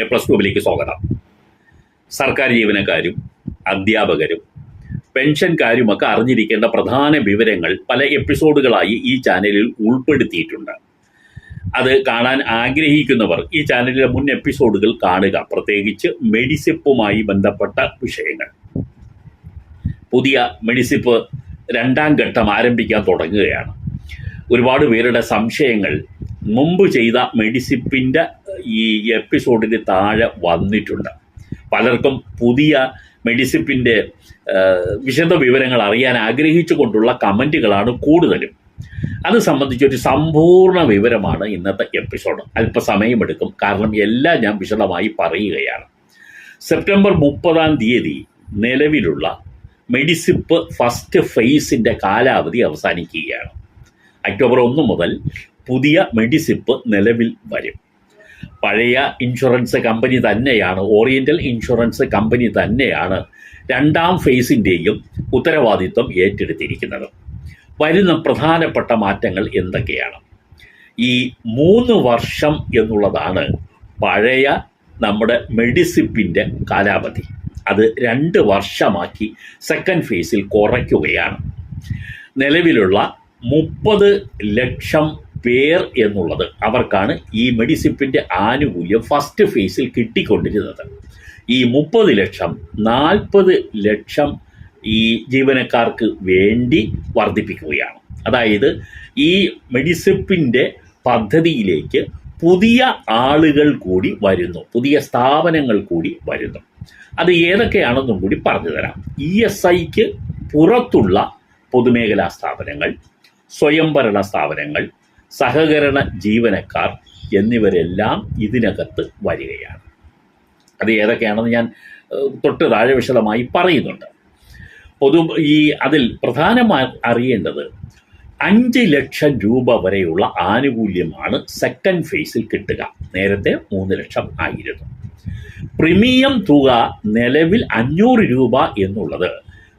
A plus ടുവിലേക്ക് സ്വാഗതം. സർക്കാർ ജീവനക്കാരും അധ്യാപകരും പെൻഷൻകാരും ഒക്കെ അറിഞ്ഞിരിക്കേണ്ട പ്രധാന വിവരങ്ങൾ പല എപ്പിസോഡുകളായി ഈ ചാനലിൽ ഉൾപ്പെടുത്തിയിട്ടുണ്ട്. അത് കാണാൻ ആഗ്രഹിക്കുന്നവർ ഈ ചാനലിലെ മുൻ എപ്പിസോഡുകൾ കാണുക. പ്രത്യേകിച്ച് മെഡിസിപ്പുമായി ബന്ധപ്പെട്ട വിഷയങ്ങൾ. പുതിയ മെഡിസിപ്പ് രണ്ടാം ഘട്ടം ആരംഭിക്കാൻ തുടങ്ങുകയാണ്. ഒരുപാട് പേരുടെ സംശയങ്ങൾ മുമ്പ് ചെയ്ത മെഡിസിപ്പിന്റെ ഈ എപ്പിസോഡിന് താഴെ വന്നിട്ടുണ്ട്. പലർക്കും പുതിയ മെഡിസിപ്പിന്റെ വിശദ വിവരങ്ങൾ അറിയാൻ ആഗ്രഹിച്ചുകൊണ്ടുള്ള കമന്റുകളാണ് കൂടുതലും. അത് സംബന്ധിച്ചൊരു സമ്പൂർണ വിവരമാണ് ഇന്നത്തെ എപ്പിസോഡ്. അല്പസമയമെടുക്കും. കാരണം എല്ലാം ഞാൻ വിശദമായി പറയുകയാണ്. സെപ്റ്റംബർ മുപ്പതാം തീയതി നിലവിലുള്ള മെഡിസിപ്പ് ഫസ്റ്റ് ഫേസിന്റെ കാലാവധി അവസാനിക്കുകയാണ്. ഒക്ടോബർ ഒന്ന് മുതൽ പുതിയ മെഡിസിപ്പ് നിലവിൽ വരും. പഴയ ഇൻഷുറൻസ് കമ്പനി തന്നെയാണ്. ഓറിയന്റൽ ഇൻഷുറൻസ് കമ്പനി തന്നെയാണ് രണ്ടാം ഫേസിന്റെയും ഉത്തരവാദിത്വം ഏറ്റെടുത്തിരിക്കുന്നത്. വരുന്ന പ്രധാനപ്പെട്ട മാറ്റങ്ങൾ എന്തൊക്കെയാണ്? ഈ മൂന്ന് വർഷം എന്നുള്ളതാണ് പഴയ നമ്മുടെ മെഡിസിപ്പിന്റെ കാലാവധി. അത് രണ്ട് വർഷമാക്കി സെക്കൻഡ് ഫേസിൽ കുറയ്ക്കുകയാണ്. നിലവിലുള്ള മുപ്പത് ലക്ഷം പേർ എന്നുള്ളത് അവർക്കാണ് ഈ മെഡിസിപ്പിന്റെ ആനുകൂല്യം ഫസ്റ്റ് ഫേസിൽ കിട്ടിക്കൊണ്ടിരുന്നത്. ഈ മുപ്പത് ലക്ഷം നാൽപ്പത് ലക്ഷം ഈ ജീവനക്കാർക്ക് വേണ്ടി വർദ്ധിപ്പിക്കുകയാണ്. അതായത് ഈ മെഡിസിപ്പിന്റെ പദ്ധതിയിലേക്ക് പുതിയ ആളുകൾ കൂടി വരുന്നു പുതിയ സ്ഥാപനങ്ങൾ കൂടി വരുന്നു. അത് ഏതൊക്കെയാണെന്നും കൂടി പറഞ്ഞു തരാം. ഇ എസ് ഐക്ക് പുറത്തുള്ള പൊതുമേഖലാ സ്ഥാപനങ്ങൾ സ്വയംഭരണ സ്ഥാപനങ്ങൾ സഹകരണ ജീവനക്കാർ എന്നിവരെല്ലാം ഇതിനകത്ത് വരികയാണ്. അത് ഏതൊക്കെയാണെന്ന് ഞാൻ തൊട്ട് താഴെ വിശദമായി പറയുന്നുണ്ട്. പൊതു ഈ അതിൽ പ്രധാനമായി അറിയേണ്ടത് അഞ്ച് ലക്ഷം രൂപ വരെയുള്ള ആനുകൂല്യമാണ് സെക്കൻഡ് ഫേസിൽ കിട്ടുക. നേരത്തെ മൂന്ന് ലക്ഷം ആയിരുന്നു. പ്രീമിയം തുക നിലവിൽ അഞ്ഞൂറ് രൂപ എന്നുള്ളത്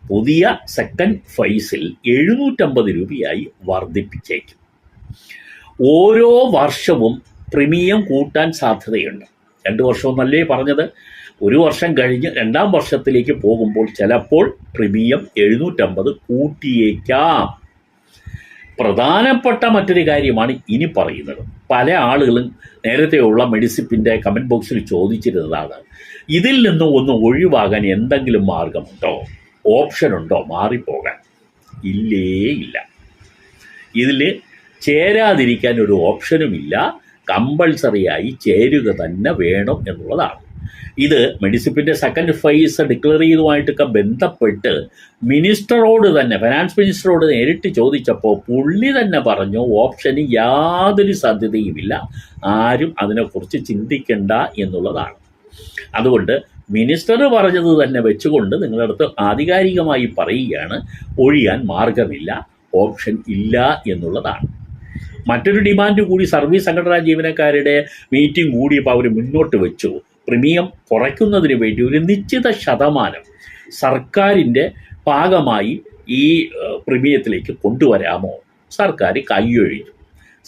പുതിയ സെക്കൻഡ് ഫേസിൽ എഴുന്നൂറ്റമ്പത് രൂപയായി വർദ്ധിപ്പിച്ചേക്കും. ഓരോ വർഷവും പ്രീമിയം കൂട്ടാൻ സാധ്യതയുണ്ട്. രണ്ട് വർഷമെന്നല്ലേ പറഞ്ഞത്? ഒരു വർഷം കഴിഞ്ഞ് രണ്ടാം വർഷത്തിലേക്ക് പോകുമ്പോൾ ചിലപ്പോൾ പ്രീമിയം എഴുന്നൂറ്റമ്പത് കൂട്ടിയേക്കാം. പ്രധാനപ്പെട്ട മറ്റൊരു കാര്യമാണ് ഇനി പറയുന്നത്. പല ആളുകളും നേരത്തെയുള്ള മെഡിസിപ്പിന്റെ കമന്റ് ബോക്സിൽ ചോദിച്ചിരുന്നതാണ്. ഇതിൽ നിന്നും ഒന്ന് ഒഴിവാകാൻ എന്തെങ്കിലും മാർഗമുണ്ടോ? ഓപ്ഷൻ ഉണ്ടോ മാറിപ്പോകാൻ. ഇല്ലേ ഇല്ല. ഇതിൽ ചേരാതിരിക്കാൻ ഒരു ഓപ്ഷനുമില്ല. കമ്പൾസറിയായി ചേരുക തന്നെ വേണം എന്നുള്ളതാണ്. ഇത് മെഡിസിപ്പിന്റെ സെക്കൻഡ് ഫേസ് ചെയ്തുമായിട്ടൊക്കെ ബന്ധപ്പെട്ട് മിനിസ്റ്ററോട് തന്നെ ഫിനാൻസ് മിനിസ്റ്ററോട് നേരിട്ട് ചോദിച്ചപ്പോൾ പുള്ളി തന്നെ പറഞ്ഞു ഓപ്ഷന് യാതൊരു സാധ്യതയുമില്ല. ആരും അതിനെക്കുറിച്ച് ചിന്തിക്കണ്ട എന്നുള്ളതാണ്. അതുകൊണ്ട് മിനിസ്റ്റർ പറഞ്ഞത് തന്നെ വെച്ചുകൊണ്ട് നിങ്ങളുടെ അടുത്ത് ആധികാരികമായി പറയുകയാണ് ഒഴിയാൻ മാർഗമില്ല. ഓപ്ഷൻ ഇല്ല എന്നുള്ളതാണ്. മറ്റൊരു ഡിമാൻഡ് കൂടി സർവീസ് സംഘടനാ ജീവനക്കാരുടെ മീറ്റിംഗ് കൂടിയപ്പോൾ അവർ മുന്നോട്ട് വെച്ചു. പ്രീമിയം കുറയ്ക്കുന്നതിന് വേണ്ടി ഒരു നിശ്ചിത ശതമാനം സർക്കാരിന്റെ ഭാഗമായി ഈ പ്രീമിയത്തിലേക്ക് കൊണ്ടുവരാമോ? സർക്കാർ കൈയൊഴിഞ്ഞു.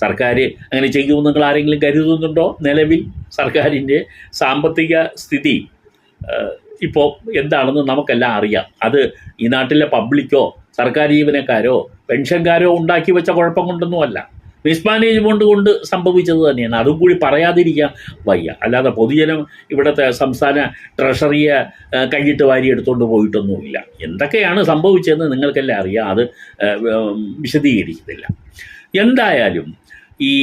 സർക്കാർ അങ്ങനെ ചെയ്യുമെന്ന് നിങ്ങൾ ആരെങ്കിലും കരുതുന്നുണ്ടോ? നിലവിൽ സർക്കാരിന്റെ സാമ്പത്തിക സ്ഥിതി ഇപ്പോൾ എന്താണെന്ന് നമുക്കെല്ലാം അറിയാം. അത് ഈ നാട്ടിലെ പബ്ലിക്കോ സർക്കാർ ജീവനക്കാരോ പെൻഷൻകാരോ ഉണ്ടാക്കി വെച്ച കുഴപ്പം കൊണ്ടൊന്നുമല്ല മിസ്മാനേജ്മെന്റ് കൊണ്ട് സംഭവിച്ചത് തന്നെയാണ്. അതും കൂടി പറയാതിരിക്കാൻ വയ്യ. അല്ലാതെ പൊതുജനം ഇവിടുത്തെ സംസ്ഥാന ട്രഷറിയെ കൈയിട്ട് വാരി എടുത്തുകൊണ്ട് പോയിട്ടൊന്നുമില്ല. എന്തൊക്കെയാണ് സംഭവിച്ചതെന്ന് നിങ്ങൾക്കെല്ലാം അറിയാം. അത് വിശദീകരിക്കുന്നില്ല. എന്തായാലും ഈ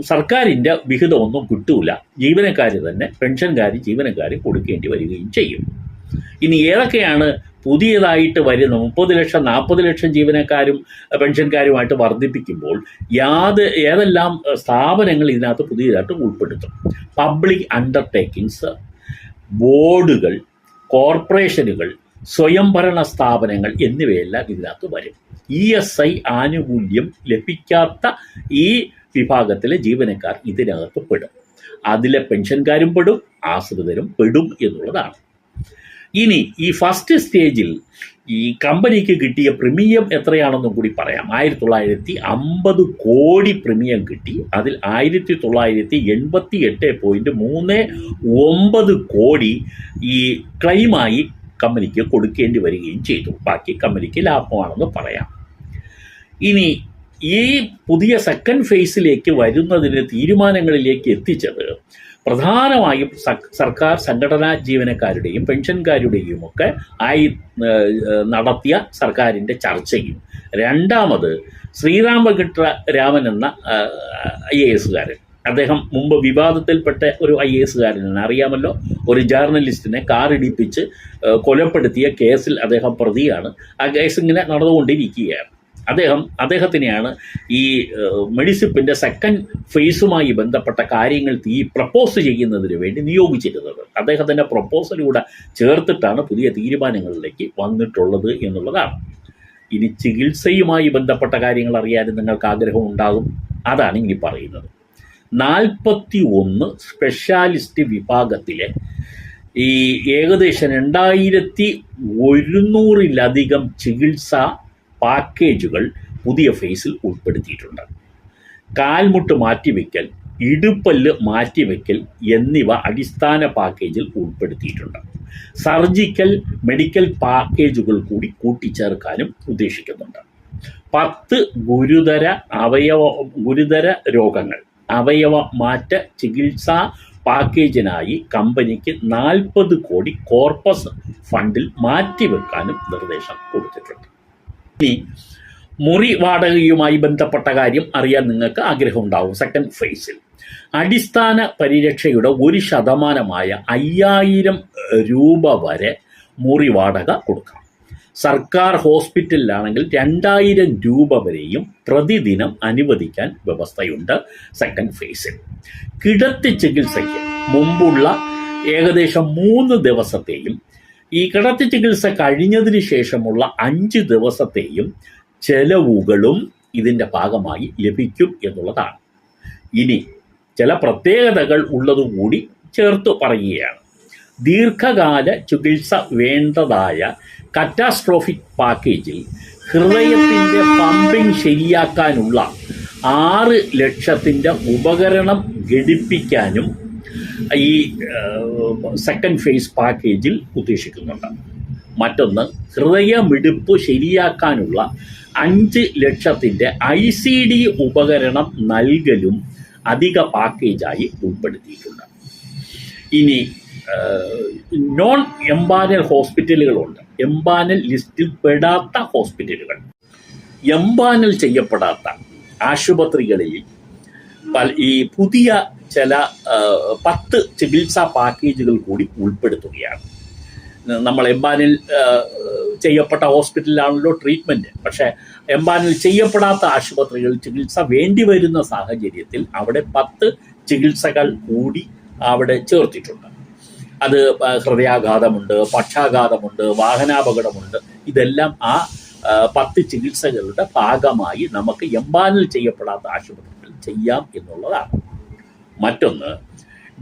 സർക്കാരിന്റെ വിഹിതമൊന്നും കിട്ടൂല. ജീവനക്കാർ തന്നെ പെൻഷൻകാർ ജീവനക്കാർ കൊടുക്കേണ്ടി വരികയും ചെയ്യും. ഇനി ഏതൊക്കെയാണ് പുതിയതായിട്ട് വരുന്ന മുപ്പത് ലക്ഷം നാൽപ്പത് ലക്ഷം ജീവനക്കാരും പെൻഷൻകാരുമായിട്ട് വർദ്ധിപ്പിക്കുമ്പോൾ യാത് ഏതെല്ലാം സ്ഥാപനങ്ങൾ ഇതിനകത്ത് പുതിയതായിട്ട് ഉൾപ്പെടുത്തും? പബ്ലിക് അണ്ടർടേക്കിങ്സ് ബോർഡുകൾ കോർപ്പറേഷനുകൾ സ്വയംഭരണ സ്ഥാപനങ്ങൾ എന്നിവയെല്ലാം ഇതിനകത്ത് വരും. ഇ എസ് ഐ ആനുകൂല്യം ലഭിക്കാത്ത ഈ വിഭാഗത്തിലെ ജീവനക്കാർ ഇതിനകത്ത് പെടും. അതിലെ പെൻഷൻകാരും പെടും ആശ്രിതരും പെടും എന്നുള്ളതാണ്. ഇനി ഈ ഫസ്റ്റ് സ്റ്റേജിൽ ഈ കമ്പനിക്ക് കിട്ടിയ പ്രീമിയം എത്രയാണെന്നും കൂടി പറയാം. ആയിരത്തി തൊള്ളായിരത്തി അമ്പത് കോടി പ്രീമിയം കിട്ടി. അതിൽ ആയിരത്തി തൊള്ളായിരത്തി എൺപത്തി എട്ട് പോയിന്റ് മൂന്ന് ഒമ്പത് കോടി ഈ ക്ലെയിമായി കമ്പനിക്ക് കൊടുക്കേണ്ടി വരികയും ചെയ്തു. ബാക്കി കമ്പനിക്ക് ലാഭമാണെന്ന് പറയാം. ഇനി ഈ പുതിയ സെക്കൻഡ് ഫേസിലേക്ക് വരുന്നതിന് തീരുമാനങ്ങളിലേക്ക് എത്തിച്ചത് പ്രധാനമായും സർക്കാർ സംഘടനാ ജീവനക്കാരുടെയും പെൻഷൻകാരുടെയും ഒക്കെ ആയി നടത്തിയ സർക്കാരിന്റെ ചർച്ചയും. രണ്ടാമത് ശ്രീരാമകൃഷ്ണ രാമൻ എന്ന ഐ എ എസുകാരൻ അദ്ദേഹം മുമ്പ് വിവാദത്തിൽപ്പെട്ട ഒരു ഐ എ എസുകാരനാണ് അറിയാമല്ലോ ഒരു ജേർണലിസ്റ്റിനെ കാറിടിപ്പിച്ച് കൊലപ്പെടുത്തിയ കേസിൽ അദ്ദേഹം പ്രതിയാണ്. ആ കേസ് ഇങ്ങനെ നടന്നുകൊണ്ടിരിക്കുകയാണ്. അദ്ദേഹം അദ്ദേഹത്തിനെയാണ് ഈ മെഡിസിപ്പിന്റെ സെക്കൻഡ് ഫേസുമായി ബന്ധപ്പെട്ട കാര്യങ്ങൾ തീ പ്രപ്പോസ് ചെയ്യുന്നതിന് വേണ്ടി നിയോഗിച്ചിരുന്നത്. അദ്ദേഹത്തിന്റെ പ്രപ്പോസലൂടെ ചേർത്തിട്ടാണ് പുതിയ തീരുമാനങ്ങളിലേക്ക് വന്നിട്ടുള്ളത് എന്നുള്ളതാണ്. ഇനി ചികിത്സയുമായി ബന്ധപ്പെട്ട കാര്യങ്ങൾ അറിയാനും നിങ്ങൾക്ക് ആഗ്രഹം ഉണ്ടാകും. അതാണ് ഇനി പറയുന്നത്. നാൽപ്പത്തി ഒന്ന് സ്പെഷ്യാലിസ്റ്റ് വിഭാഗത്തിലെ ഈ ഏകദേശം രണ്ടായിരത്തി ഒരുന്നൂറിലധികം ചികിത്സാ പാക്കേജുകൾ പുതിയ ഫേസിൽ ഉൾപ്പെടുത്തിയിട്ടുണ്ട്. കാൽമുട്ട് മാറ്റിവെക്കൽ ഇടുപ്പല്ല് മാറ്റിവെക്കൽ എന്നിവ അടിസ്ഥാന പാക്കേജിൽ ഉൾപ്പെടുത്തിയിട്ടുണ്ട്. സർജിക്കൽ മെഡിക്കൽ പാക്കേജുകൾ കൂടി കൂട്ടിച്ചേർക്കാനും ഉദ്ദേശിക്കുന്നുണ്ട്. പത്ത് ഗുരുതര അവയവ ഗുരുതര രോഗങ്ങൾ അവയവ മാറ്റ ചികിത്സാ പാക്കേജിനായി കമ്പനിക്ക് നാൽപ്പത് കോടി കോർപ്പസ് ഫണ്ടിൽ മാറ്റിവെക്കാനും നിർദ്ദേശം കൊടുത്തിട്ടുണ്ട്. ഇനി മുറി വാടകയുമായി ബന്ധപ്പെട്ട കാര്യം അറിയാൻ നിങ്ങൾക്ക് ആഗ്രഹം ഉണ്ടാവും സെക്കൻഡ് ഫേസിൽ അടിസ്ഥാന പരിരക്ഷയുടെ ഒരു ശതമാനമായ അയ്യായിരം രൂപ വരെ മുറി വാടക കൊടുക്കാം. സർക്കാർ ഹോസ്പിറ്റലിലാണെങ്കിൽ രണ്ടായിരം രൂപ വരെയും പ്രതിദിനം അനുവദിക്കാൻ വ്യവസ്ഥയുണ്ട്. സെക്കൻഡ് ഫേസിൽ കിടത്തി ചികിത്സയ്ക്ക് മുമ്പുള്ള ഏകദേശം മൂന്ന് ദിവസത്തെയും ഈ കിടത്തി ചികിത്സ കഴിഞ്ഞതിന് ശേഷമുള്ള അഞ്ച് ദിവസത്തെയും ചെലവുകളും ഇതിന്റെ ഭാഗമായി ലഭിക്കും എന്നുള്ളതാണ്. ഇനി ചില പ്രത്യേകതകൾ ഉള്ളതുകൂടി ചേർത്ത് പറയുകയാണ്. ദീർഘകാല ചികിത്സ വേണ്ടതായ കറ്റാസ്ട്രോഫിക് പാക്കേജിൽ ഹൃദയത്തിന്റെ പമ്പിംഗ് ശരിയാക്കാനുള്ള ആറ് ലക്ഷത്തിന്റെ ഉപകരണം ഘടിപ്പിക്കാനും ഈ സെക്കൻഡ് ഫേസ് പാക്കേജിൽ ഉദ്ദേശിക്കുന്നുണ്ട്. മറ്റൊന്ന് ഹൃദയമിടിപ്പ് ശരിയാക്കാനുള്ള അഞ്ച് ലക്ഷത്തിന്റെ ഐ സി ഡി ഉപകരണം നൽകലും അധിക പാക്കേജായി ഉൾപ്പെടുത്തിയിട്ടുണ്ട്. ഇനി നോൺ എംബാനൽ ഹോസ്പിറ്റലുകളുണ്ട് എംബാനൽ ലിസ്റ്റിൽ പെടാത്ത ഹോസ്പിറ്റലുകൾ എംബാനൽ ചെയ്യപ്പെടാത്ത ആശുപത്രികളിൽ ഈ പുതിയ ചില പത്ത് ചികിത്സാ പാക്കേജുകൾ കൂടി ഉൾപ്പെടുത്തുകയാണ്. നമ്മൾ എംബാനിൽ ചെയ്യപ്പെട്ട ഹോസ്പിറ്റലിലാണല്ലോ ട്രീറ്റ്മെന്റ് പക്ഷേ എംബാനിൽ ചെയ്യപ്പെടാത്ത ആശുപത്രികൾ ചികിത്സ വേണ്ടി വരുന്ന സാഹചര്യത്തിൽ അവിടെ പത്ത് ചികിത്സകൾ കൂടി അവിടെ ചേർത്തിട്ടുണ്ട്. അത് ഹൃദയാഘാതമുണ്ട് പക്ഷാഘാതമുണ്ട് വാഹനാപകടമുണ്ട്. ഇതെല്ലാം ആ പത്ത് ചികിത്സകളുടെ ഭാഗമായി നമുക്ക് എംബാനിൽ ചെയ്യപ്പെടാത്ത ആശുപത്രികൾ ചെയ്യാം എന്നുള്ളതാണ്. മറ്റൊന്ന്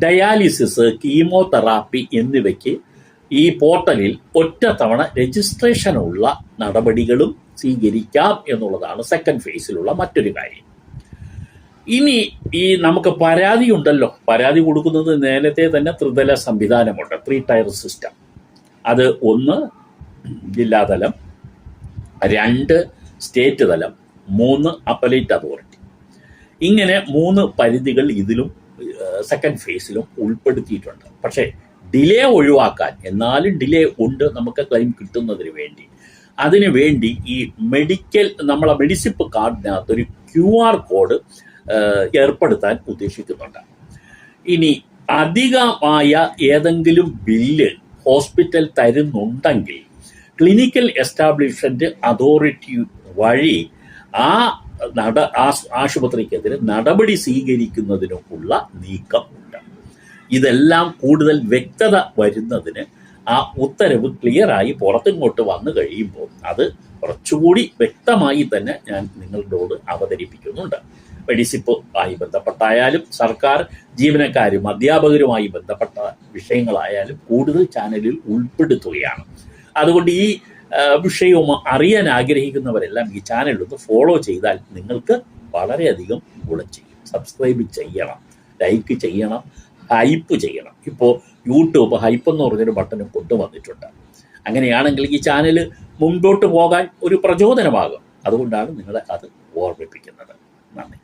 ഡയാലിസിസ് കീമോതെറാപ്പി എന്നിവയ്ക്ക് ഈ പോർട്ടലിൽ ഒറ്റ തവണ രജിസ്ട്രേഷനുള്ള നടപടികളും സ്വീകരിക്കാം എന്നുള്ളതാണ് സെക്കൻഡ് ഫേസിലുള്ള മറ്റൊരു കാര്യം. ഇനി ഈ നമുക്ക് പരാതി ഉണ്ടല്ലോ. പരാതി കൊടുക്കുന്നത് നേരത്തെ തന്നെ ത്രിതല സംവിധാനമുണ്ട്. ത്രീ ടയർ സിസ്റ്റം അത് ഒന്ന് ജില്ലാതലം. രണ്ട് സ്റ്റേറ്റ് തലം. മൂന്ന് അപ്പലേറ്റ് അതോറിറ്റി ഇങ്ങനെ മൂന്ന് പരിധികൾ ഇതിലും സെക്കൻഡ് ഫേസിലും ഉൾപ്പെടുത്തിയിട്ടുണ്ട്. പക്ഷേ ഡിലേ ഒഴിവാക്കാൻ എന്നാലും ഡിലേ ഉണ്ട് നമുക്ക് ക്ലെയിം കിട്ടുന്നതിന് വേണ്ടി. അതിനു വേണ്ടി ഈ മെഡിക്കൽ നമ്മളെ മെഡിസിപ്പ് കാർഡിനകത്ത് ഒരു ക്യു ആർ കോഡ് ഏർപ്പെടുത്താൻ ഉദ്ദേശിക്കുന്നുണ്ട്. ഇനി അധികമായ ഏതെങ്കിലും ബില്ല് ഹോസ്പിറ്റൽ തരുന്നുണ്ടെങ്കിൽ ക്ലിനിക്കൽ എസ്റ്റാബ്ലിഷ്മെന്റ് അതോറിറ്റി വഴി ആ നട ആശുപത്രിക്കെതിരെ നടപടി സ്വീകരിക്കുന്നതിനുള്ള നീക്കമുണ്ട് ഇതെല്ലാം കൂടുതൽ വ്യക്തത വരുന്നതിന് ആ ഉത്തരവ് ക്ലിയറായി പുറത്തിങ്ങോട്ട് വന്നു കഴിയുമ്പോൾ അത് കുറച്ചുകൂടി വ്യക്തമായി തന്നെ ഞാൻ നിങ്ങളോട് അവതരിപ്പിക്കുന്നുണ്ട്. മെഡിസിപ്പ് ആയി ബന്ധപ്പെട്ടായാലും സർക്കാർ ജീവനക്കാരും അധ്യാപകരുമായി ബന്ധപ്പെട്ട വിഷയങ്ങളായാലും കൂടുതൽ ചാനലിൽ ഉൾപ്പെടുത്തുകയാണ്. അതുകൊണ്ട് ഈ വിഷയവും അറിയാൻ ആഗ്രഹിക്കുന്നവരെല്ലാം ഈ ചാനൽ ഒന്ന് ഫോളോ ചെയ്താൽ നിങ്ങൾക്ക് വളരെയധികം ഗുണം ചെയ്യും. സബ്സ്ക്രൈബ് ചെയ്യണം ലൈക്ക് ചെയ്യണം ഹൈപ്പ് ചെയ്യണം. ഇപ്പോൾ യൂട്യൂബ് ഹൈപ്പ് എന്ന് പറഞ്ഞൊരു ബട്ടനും കൊണ്ടുവന്നിട്ടുണ്ട് അങ്ങനെയാണെങ്കിൽ ഈ ചാനൽ മുൻപോട്ട് പോകാൻ ഒരു പ്രചോദനമാകും. അതുകൊണ്ടാണ് നിങ്ങളെ അത് ഓർമ്മിപ്പിക്കുന്നത്. നന്ദി.